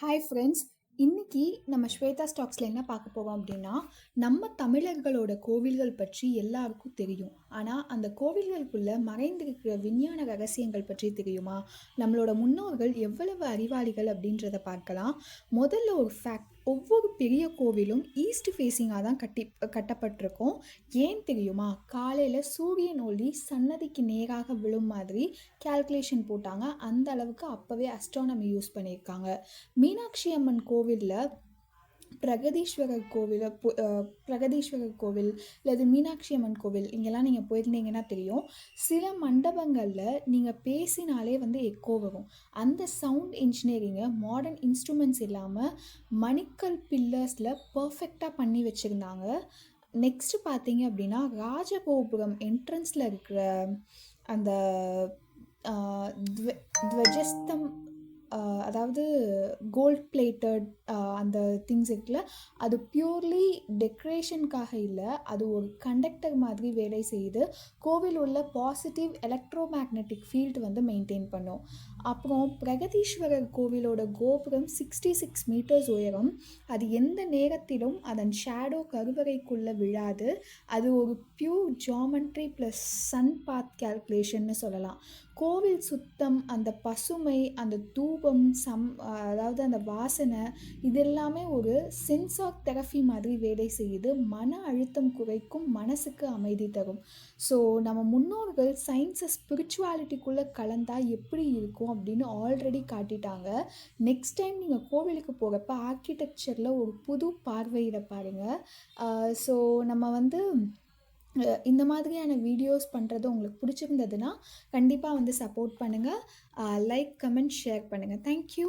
Hi friends, இன்னைக்கு நம்ம ஸ்வேதா ஸ்டாக்ஸில் என்ன பார்க்க போவோம் அப்படின்னா நம்ம தமிழர்களோட கோவில்கள் பற்றி எல்லாருக்கும் தெரியும். ஆனால் அந்த கோவில்களுக்குள்ளே மறைந்திருக்கிற விஞ்ஞான ரகசியங்கள் பற்றி தெரியுமா? நம்மளோட முன்னோர்கள் எவ்வளவு அறிவாளிகள் அப்படின்றத பார்க்கலாம். முதல்ல ஒரு ஃபேக்ட் ஒவ்வொரு பெரிய கோவிலும் ஈஸ்ட் ஃபேஸிங்காக தான் கட்டி கட்டப்பட்டிருக்கும். ஏன் தெரியுமா? காலையில் சூரியன் ஒளி சன்னதிக்கு நேராக விழும் மாதிரி கால்குலேஷன் போட்டாங்க. அந்த அளவுக்கு அப்போவே அஸ்ட்ரானமி யூஸ் பண்ணியிருக்காங்க. மீனாட்சி அம்மன் கோவில் கோவிலில் பிரகதீஸ்வரர் கோவில் பிரகதீஸ்வரர் கோவில் அல்லது மீனாட்சி அம்மன் கோவில் இங்கெல்லாம் நீங்கள் போயிருந்தீங்கன்னா தெரியும். சில மண்டபங்களில் நீங்கள் பேசினாலே வந்து எக்கோ வரும். அந்த சவுண்ட் இன்ஜினியரிங்கை மாடர்ன் இன்ஸ்ட்ருமெண்ட்ஸ் இல்லாமல் மணிக்கல் பில்லர்ஸில் பர்ஃபெக்டாக பண்ணி வச்சுருந்தாங்க. நெக்ஸ்ட்டு பார்த்தீங்க அப்படின்னா ராஜகோபுரம் என்ட்ரன்ஸில் இருக்கிற அந்த துவஜஸ்தம் அதாவது கோல்ட் பிளேட்டட் அந்த திங்ஸ் இருக்குல்ல அது பியூர்லி டெக்கரேஷனுக்காக இல்லை அது ஒரு கண்டக்டர் மாதிரி வேலை செய்து கோவில் உள்ள பாசிட்டிவ் எலக்ட்ரோ மேக்னெட்டிக் ஃபீல்டு வந்து மெயின்டைன் பண்ணும். அப்புறம் பிரகதீஸ்வரர் கோவிலோட கோபுரம் சிக்ஸ்டி சிக்ஸ் மீட்டர்ஸ் உயரம். அது எந்த நேரத்திலும் அதன் ஷேடோ கருவறைக்குள்ளே விழாது. அது ஒரு pure geometry plus sun path கேல்குலேஷன்னு சொல்லலாம். கோவில் சுத்தம் அந்த பசுமை அந்த தூபம் சம் அதாவது அந்த வாசனை இது எல்லாமே ஒரு சென்ஸ் ஆஃப் தெரபி மாதிரி வேலை செய்யுது. மன அழுத்தம் குறைக்கும் மனசுக்கு அமைதி தரும். ஸோ நம்ம முன்னோர்கள் சயின்ஸை ஸ்பிரிச்சுவாலிட்டிக்குள்ளே கலந்தால் எப்படி இருக்கும் அப்படின்னு ஆல்ரெடி காட்டிட்டாங்க. நெக்ஸ்ட் டைம் நீங்கள் கோவிலுக்கு போகிறப்ப ஆர்கிடெக்சரில் ஒரு புது பார்வையிட பாருங்கள் ஸோ நம்ம வந்து இந்த மாதிரியான வீடியோஸ் பண்ணுறது உங்களுக்கு பிடிச்சிருந்ததுன்னா கண்டிப்பாக வந்து சப்போர்ட் பண்ணுங்கள் லைக் கமெண்ட் ஷேர் பண்ணுங்கள் தேங்க்யூ